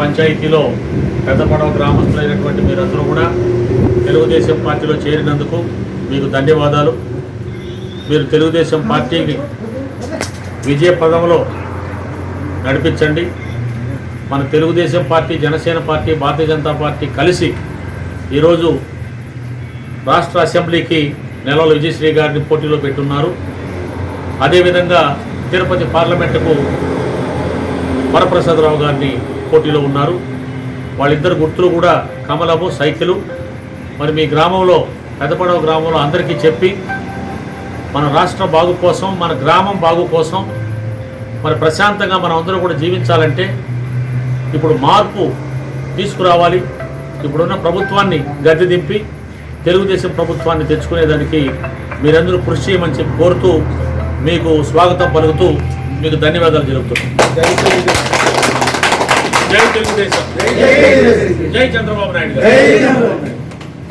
పంచాయతీలో పెద్ద పడవ గ్రామస్తులైనటువంటి మీరందరూ కూడా తెలుగుదేశం పార్టీలో చేరినందుకు మీకు ధన్యవాదాలు. మీరు తెలుగుదేశం పార్టీకి విజయ పదంలో నడిపించండి. మన Telugu Desam party Janasena party Bharatiya Janata party కలిసి ఈరోజు రాష్ట్ర అసెంబ్లీకి నెలల విజయశ్రీ గారిని పోటీలో పెట్టున్నారు. అదేవిధంగా తిరుపతి పార్లమెంటుకు వరప్రసాదరావు గారిని పోటీలో ఉన్నారు. వాళ్ళిద్దరు గుర్తులు కూడా కమలము సైకిలు. మరి మీ గ్రామంలో పెద్దపడవ గ్రామంలో అందరికీ చెప్పి మన రాష్ట్ర బాగు కోసం మన గ్రామం బాగు కోసం మరి ప్రశాంతంగా మనం అందరూ కూడా జీవించాలంటే ఇప్పుడు మార్పు తీసుకురావాలి. ఇప్పుడున్న ప్రభుత్వాన్ని గద్దె దింపి తెలుగుదేశం ప్రభుత్వాన్ని తెచ్చుకునేదానికి మీరందరూ కృషి చేయమని చెప్పి కోరుతూ మీకు స్వాగతం పలుకుతూ మీకు ధన్యవాదాలు జరుగుతున్నాం జై తెలుగుదేశం. జై చంద్రబాబు నాయుడు గారు.